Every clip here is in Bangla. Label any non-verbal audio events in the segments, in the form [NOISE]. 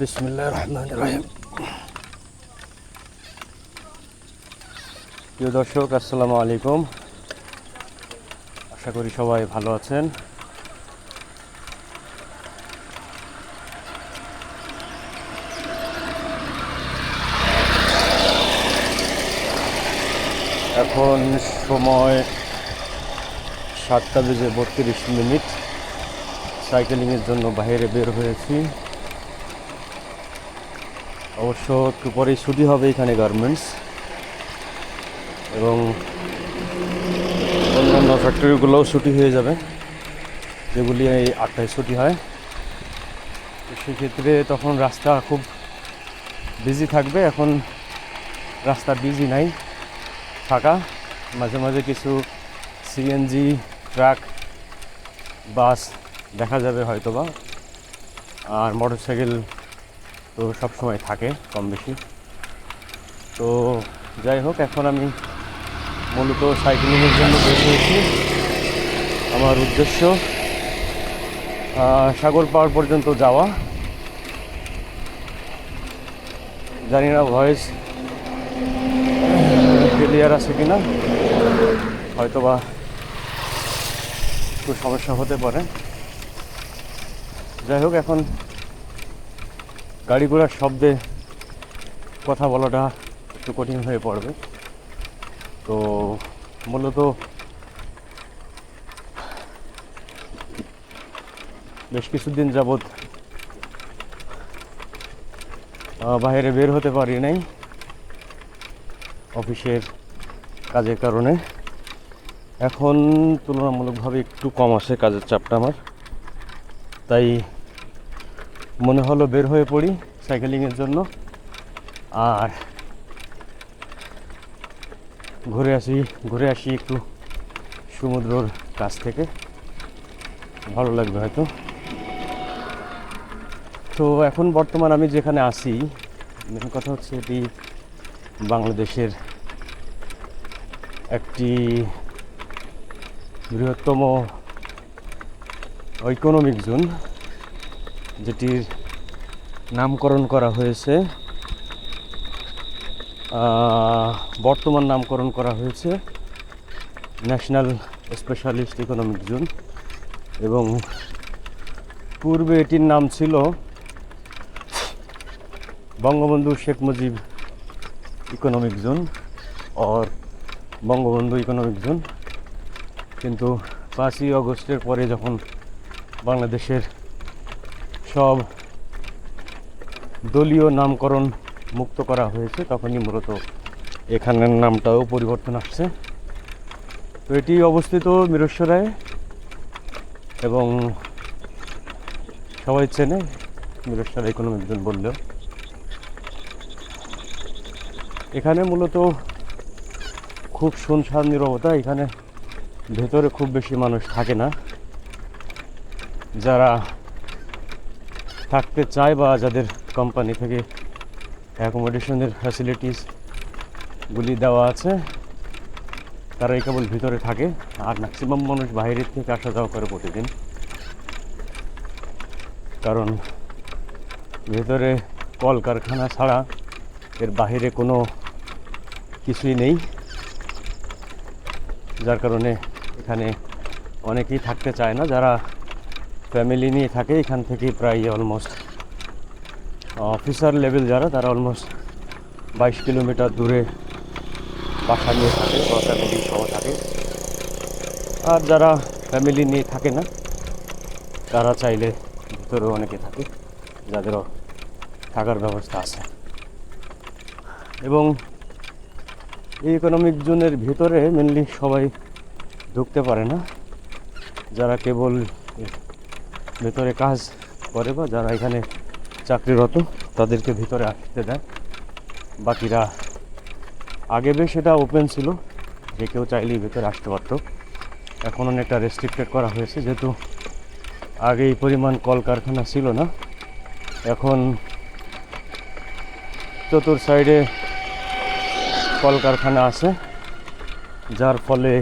বিসমিল্লাহ রহমান রহিম প্রিয় দর্শক, আসসালামু আলাইকুম। আশা করি সবাই ভালো আছেন। এখন সময় সাতটা বেজে বত্রিশ মিনিট। সাইকেলিংয়ের জন্য বাইরে বের হয়েছি। অবশ্য একটু পরেই ছুটি হবে এখানে গার্মেন্টস এবং অন্যান্য ফ্যাক্টরিগুলোও ছুটি হয়ে যাবে, যেগুলি এই আটটায় ছুটি হয়। সেক্ষেত্রে তখন রাস্তা খুব বিজি থাকবে, এখন রাস্তা বিজি নাই, ফাঁকা। মাঝে মাঝে কিছু সিএনজি ট্রাক বাস দেখা যাবে হয়তোবা। আর মোটরসাইকেল তো সব সময় থাকে কম বেশি তো যাই হোক, এখন আমি মূলত সাইকেলিংয়ের জন্য বের হয়েছি আমার উদ্দেশ্য সাগর পাড় পর্যন্ত যাওয়া। জানি না, ভয়েস ক্লিয়ার আছে কিনা। হয়তোবা একটু সমস্যা হতে পারে। যাই হোক, এখন গাড়ি ঘোড়ার শব্দে কথা বলাটা একটু কঠিন হয়ে পড়বে। তো মূলত বেশ কিছুদিন যাবৎ বাইরে বের হতে পারি নাই অফিসের কাজের কারণে। এখন তুলনামূলকভাবে একটু কম আছে কাজের চাপটা আমার। তাই মনে হলো বের হয়ে পড়ি সাইকেলিংয়ের জন্য। আর ঘুরে আসি ঘুরে আসি একটু সমুদ্রর কাছ থেকে। ভালো লাগবে হয়তো। তো এখন বর্তমান আমি যেখানে আছি, মেন কথা হচ্ছে এটি বাংলাদেশের একটি বৃহত্তম ইকোনমিক জোন যেটির নামকরণ করা হয়েছে বর্তমান নামকরণ করা হয়েছে ন্যাশনাল স্পেশালিস্ট ইকোনমিক জোন এবং পূর্বে এটির নাম ছিল Bangabandhu Sheikh Mujib economic zone or Bangabandhu economic zone কিন্তু পাঁচই আগস্টের পরে যখন বাংলাদেশের সব দলীয় নামকরণ মুক্ত করা হয়েছে, তখনই মূলত এখানের নামটাও পরিবর্তন আসছে। তো এটি অবস্থিত মিরস্বরায় এবং সবাই চেনে মিরস্বরা কোনো জোন বললেও। এখানে মূলত খুব শুনশান নিরবতা, এখানে ভেতরে খুব বেশি মানুষ থাকে না। যারা থাকতে চায় বা যাদের কোম্পানি থেকে অ্যাকোমোডেশনের ফ্যাসিলিটিসগুলি দেওয়া আছে, তারাই কেবল ভিতরে থাকে। আর ম্যাক্সিমাম মানুষ বাইরের থেকে আসা যাওয়া করে প্রতিদিন। কারণ ভেতরে কলকারখানা ছাড়া এর বাইরে কোনো কিছুই নেই। যার কারণে এখানে অনেকেই থাকতে চায় না, যারা ফ্যামিলি নিয়ে থাকে, এখান থেকে প্রায় অলমোস্ট অফিসার লেভেল যারা, তারা অলমোস্ট বাইশ কিলোমিটার দূরে বাসা নিয়ে থাকে বা ফ্যামিলি সহ থাকে। আর যারা ফ্যামিলি নিয়ে থাকে না, তারা চাইলে ভিতরেও অনেকে থাকে, যাদেরও থাকার ব্যবস্থা আছে। এবং এই ইকোনমিক জোনের ভিতরে মেনলি সবাই ঢুকতে পারে না, যারা কেবল ভেতরে কাজ করে বা যারা এখানে চাকরিরত, তাদেরকে ভিতরে আসতে দেয়। বাকিরা আগে বেশ এটা ওপেন ছিল, যে কেউ চাইলেই ভেতরে আসতে পারতো। এখন অনেকটা রেস্ট্রিক্টেড করা হয়েছে, যেহেতু আগে এই পরিমাণ কলকারখানা ছিল না। এখন চতুর সাইডে কলকারখানা আছে, যার ফলে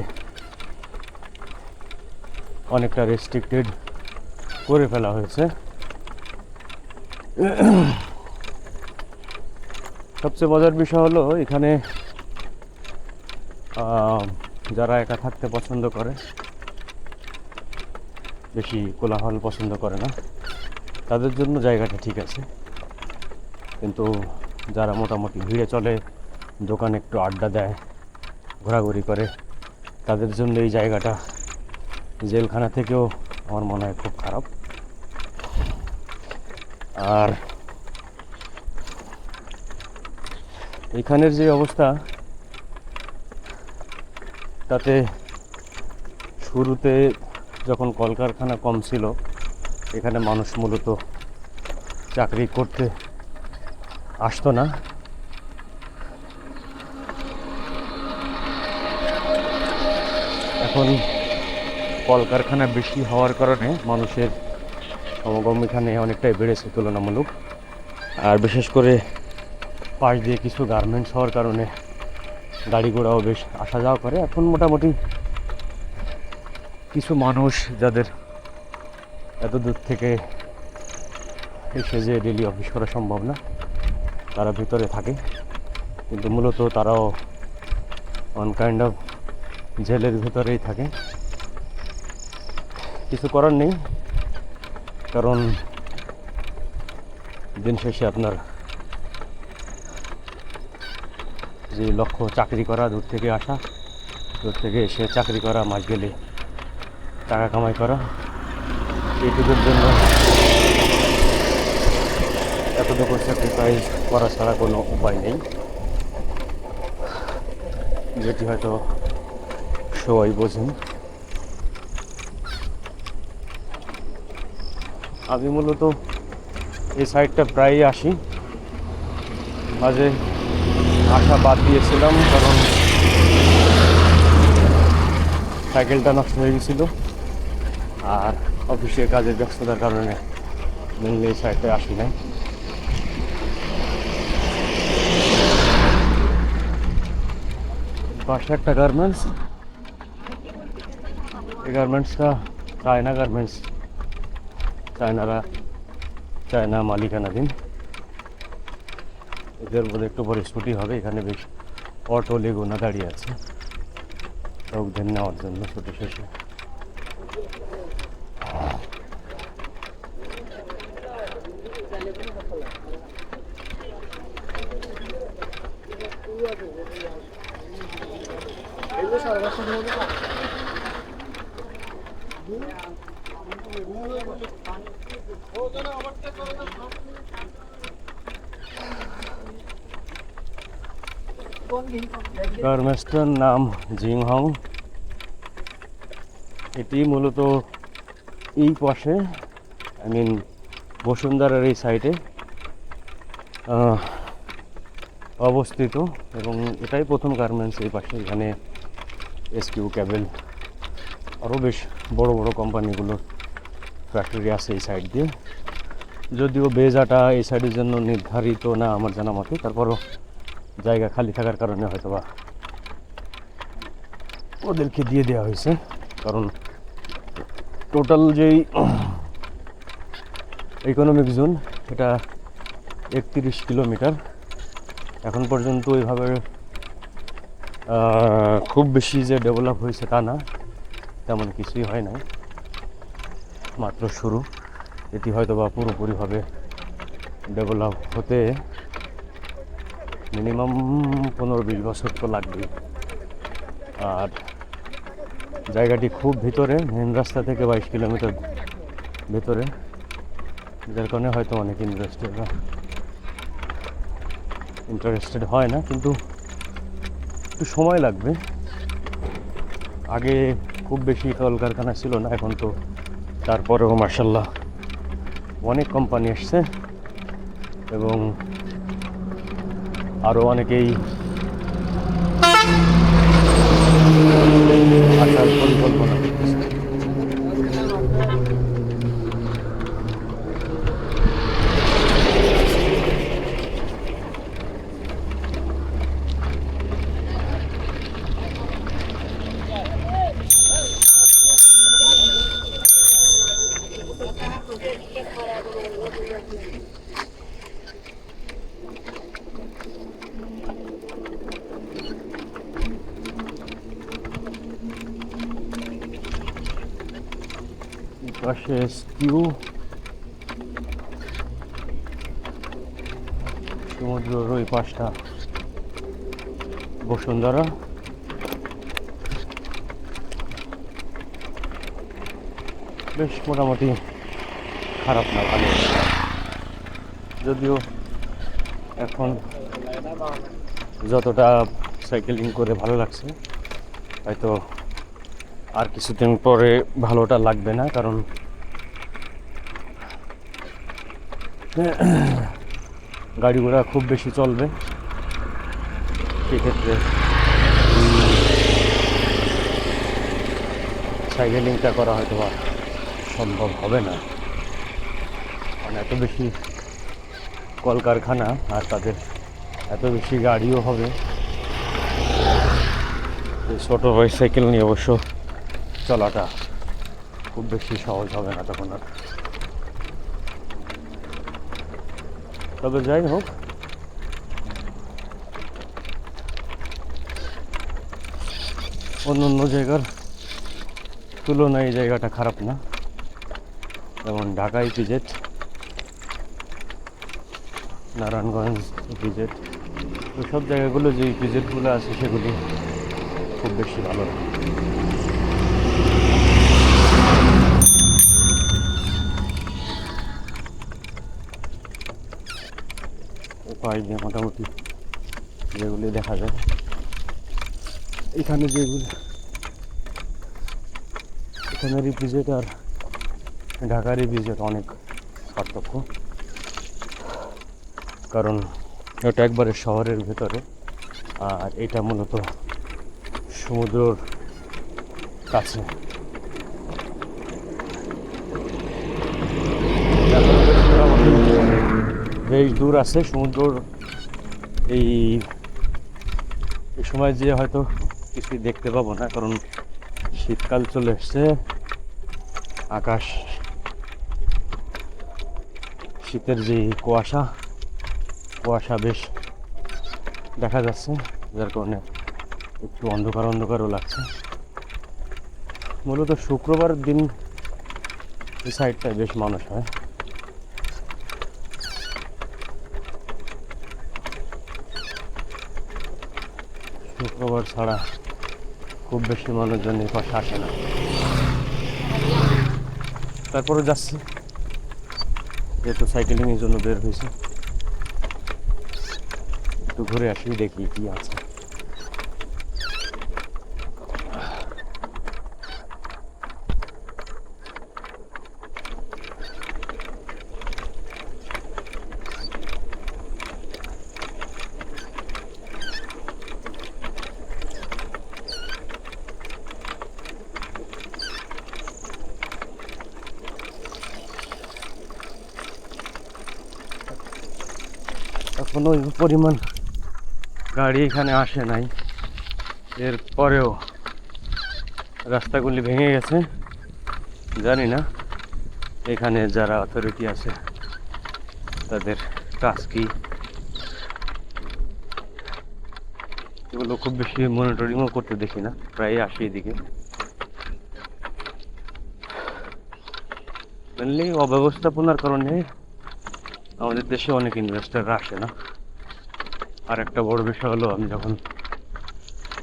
অনেকটা রেস্ট্রিক্টেড করে ফেলা হয়েছে। সবচেয়ে মজার বিষয় হলো, এখানে যারা একা থাকতে পছন্দ করে, বেশি কোলাহল পছন্দ করে না, তাদের জন্য জায়গাটা ঠিক আছে। কিন্তু যারা মোটামুটি ভিড়ে চলে, দোকানে একটু আড্ডা দেয়, ঘোরাঘুরি করে, তাদের জন্য এই জায়গাটা জেলখানা থেকেও আমার মনে হয় খুব খারাপ। আর এখানের যে অবস্থা, তাতে শুরুতে যখন কলকারখানা কম ছিল, এখানে মানুষ মূলত চাকরি করতে আসতো না। এখন কলকারখানা বেশি হওয়ার কারণে মানুষের সমাগম এখানে অনেকটাই বেড়েছে তুলনামূলক। আর বিশেষ করে পাশ দিয়ে কিছু গার্মেন্টস হওয়ার কারণে গাড়ি ঘোড়াও বেশ আসা যাওয়া করে। এখন মোটামুটি কিছু মানুষ যাদের এত দূর থেকে এসে যে ডেলি অফিস করা সম্ভব না, তারা ভিতরে থাকে। কিন্তু মূলত তারাও অন কাইন্ড অফ জেলের ভিতরেই থাকে। কিছু করার নেই। কারণ দিন শেষে আপনার যে লক্ষ্য চাকরি করা, দূর থেকে আসা, দূর থেকে এসে চাকরি করা, মাস গেলে টাকা কামাই করা, এইটুকুর জন্য এতটুকু স্যাক্রিফাইস করা ছাড়া কোনো উপায় নেই। যেটি হয়তো সবাই বোঝেন। আমি মূলত এই সাইডটা প্রায়ই আসি। মাঝে আসা বাদ দিয়েছিলাম কারণ সাইকেলটা নষ্ট হয়ে গেছিল। আর অফিসে কাজের ব্যস্ততার কারণে মেনলি এই সাইডটায় আসি নাই। পাশে একটা গার্মেন্টস এই গার্মেন্টসটা চায়না গার্মেন্টস চায়নারা চায়না মালিকানাধীন। এদের বোধ একটু পরে ছুটি হবে, এখানে বেশ অটো লেগুনা দাঁড়িয়ে আছে। লোকদের নেওয়ার জন্য ছুটি শেষে। গার্মেন্টসটার নাম জিংহং। এটি মূলত এই পাশে আই মিন বসুন্ধরার এই সাইডে অবস্থিত এবং এটাই প্রথম গার্মেন্টস এই পাশে। এখানে এসকিউ ক্যাবেল আরও বেশ বড় বড় কোম্পানিগুলোর ফ্যাক্টরি আছে এই সাইড দিয়ে। যদিও বেজাটা এই সাইডের জন্য নির্ধারিত না আমার জানা মতে, তারপরও জায়গা খালি থাকার কারণে হয়তো বা ওদেরকে দিয়ে দেওয়া হয়েছে। কারণ টোটাল যেই ইকোনমিক জোন এটা একত্রিশ কিলোমিটার। এখন পর্যন্ত ওইভাবে খুব বেশি যে ডেভেলপ হয়েছে তা না, তেমন কিছুই হয় নাই। মাত্র শুরু। এটি হয়তো বা পুরোপুরিভাবে ডেভেলপ হতে মিনিমাম পনেরো বিশ বছর তো লাগবেই। আর জায়গাটি খুব ভিতরে মেন রাস্তা থেকে বাইশ কিলোমিটার ভিতরে, যার কারণে হয়তো অনেক ইন্টারেস্টেড ইন্টারেস্টেড হয় না, কিন্তু একটু সময় লাগবে। আগে খুব বেশি কলকারখানা ছিল না, এখন তো তারপরেও মার্শাল্লাহ অনেক কোম্পানি এসছে এবং আরও অনেকেই স্কিউ সমুদ্রের ওই পাশটা। বসুন্ধরা। বেশ মোটামুটি খারাপ না, ভালো। যদিও এখন যতটা সাইকেলিং করে ভালো লাগছে, হয়তো আর কিছুদিন পরে ভালোটা লাগবে না, কারণ [COUGHS] গাড়ি ঘোড়া খুব বেশি চলবে। সেক্ষেত্রে সাইকেলিংটা করা হয়তো সম্ভব হবে না। কারণ এত বেশি কলকারখানা আর তাদের এত বেশি গাড়িও হবে। ছোটো বাইসাইকেল নিয়ে অবশ্য চলাটা খুব বেশি সহজ হবে না তখন আর। তবে যাই হোক। অন্য অন্য জায়গার তুলনায় এই জায়গাটা খারাপ না। যেমন ঢাকা ইপিজেড, নারায়ণগঞ্জ ইপিজেড, তো সব জায়গাগুলো যে ইপিজেডগুলো আছে সেগুলি খুব বেশি ভালো উপায় দিয়ে মোটামুটি যেগুলি দেখা যায়। এখানে যেগুলি, এখানে রিপ্রিজেট আর ঢাকার রিপ্রিজেট অনেক পার্থক্য। কারণ এটা একবারে শহরের ভেতরে, আর এটা মূলত সমুদ্রর কাছে। বেশ দূর আছে, সমুদ্রর এই এই সময় যে হয়তো কিছুই দেখতে পাবো না, কারণ শীতকাল চলে এসছে, আকাশ, শীতের যে কুয়াশা কুয়াশা বেশ দেখা যাচ্ছে, যার কারণে একটু অন্ধকার, অন্ধকারও লাগছে। মূলত শুক্রবার দিন এই সাইডটায় বেশ মানুষ হয় শুক্রবার ছাড়া খুব বেশি মানুষজন এই পাশে আসে না। তারপরে যাচ্ছি। যেহেতু সাইকেলিংয়ের জন্য বের হয়েছে। একটু ঘুরে আসি, দেখি কি আছে এখন ওই পরিমাণ গাড়ি এখানে আসে নাই। এরপরেও রাস্তাগুলি ভেঙে গেছে। জানি না এখানে যারা অথরিটি আছে, তাদের কাজ কি? এগুলো খুব বেশি মনিটরিংও করতে দেখি না, প্রায় আসি এদিকে। মেনলি অব্যবস্থাপনার কারণে আমাদের দেশে অনেক ইনভেস্টাররা আসে না। আর একটা বড় বিষয় হলো, আমি যখন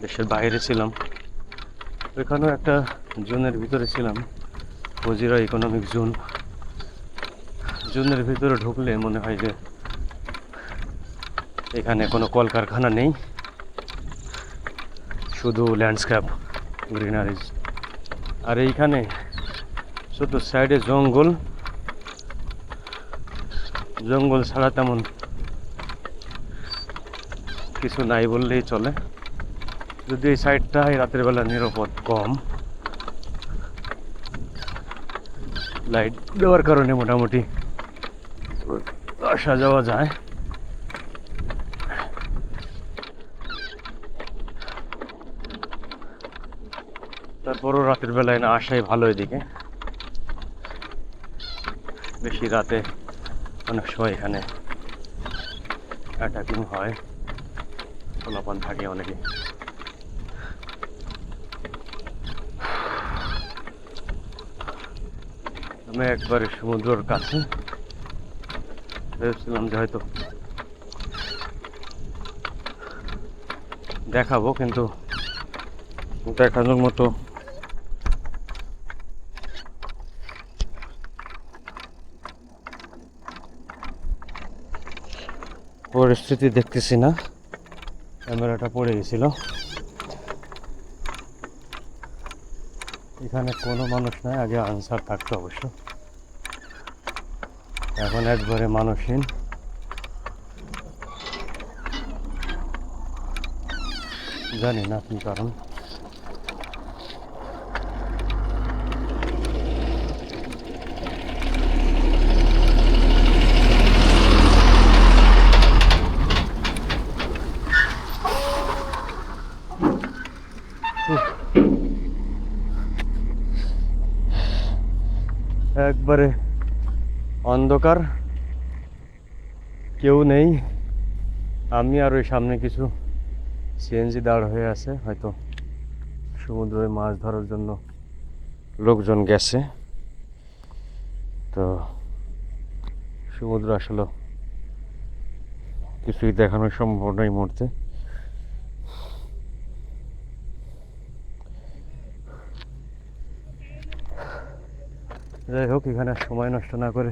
দেশের বাইরে ছিলাম, ওইখানেও একটা জোনের ভিতরে ছিলাম বজিরা ইকোনমিক জোন। জোনের ভিতরে ঢুকলে মনে হয় যে এখানে কোনো কলকারখানা নেই, শুধু ল্যান্ডস্কেপ গ্রিনারিজ আর এইখানে শুধু সাইডে জঙ্গল। জঙ্গল ছাড়া তেমন কিছু নাই বললেই চলে। যদি এই সাইডটা এই রাতের বেলা নিরাপদ, কম। লাইট দেওয়ার কারণে মোটামুটি আসা যাওয়া যায়। তারপরও রাতের বেলায় না আসাই ভালো এদিকে। বেশি রাতে অনেক সময় এখানে অ্যাটাকিং হয়। ফলাফল থাকে অনেকে। আমি একবারে সমুদ্রের কাছে ভেবেছিলাম যে হয়তো দেখাবো, কিন্তু দেখানোর মতো পরিস্থিতি দেখতেছি না। ক্যামেরাটা পড়ে গেছিল। এখানে কোনো মানুষ নাই, আগে আনসার থাকতো অবশ্য। এখন একবারে মানুষহীন। জানি না কি কারণ। একবারে অন্ধকার, কেউ নেই। আমি আর ওই সামনে কিছু সিএনজি দাঁড় হয়ে আছে, হয়তো সমুদ্রে মাছ ধরার জন্য লোকজন গেছে। তো সমুদ্র আসলে কিছুই দেখানো সম্ভব নয় মুহূর্তে। যাই হোক, এখানে সময় নষ্ট না করে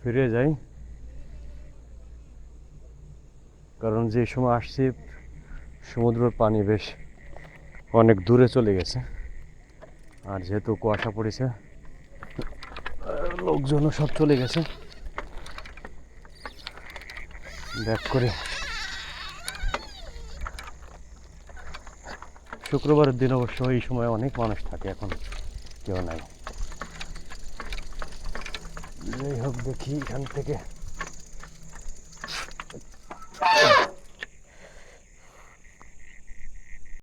ফিরে যাই। কারণ যে সময় আসছি, সমুদ্রের পানি বেশ অনেক দূরে চলে গেছে। আর যেহেতু কুয়াশা পড়েছে, লোকজনও সব চলে গেছে। ব্যাক করে শুক্রবারের দিন অবশ্য এই সময় অনেক মানুষ থাকে এখন। কেউ নাই যাই হোক দেখি এখান থেকে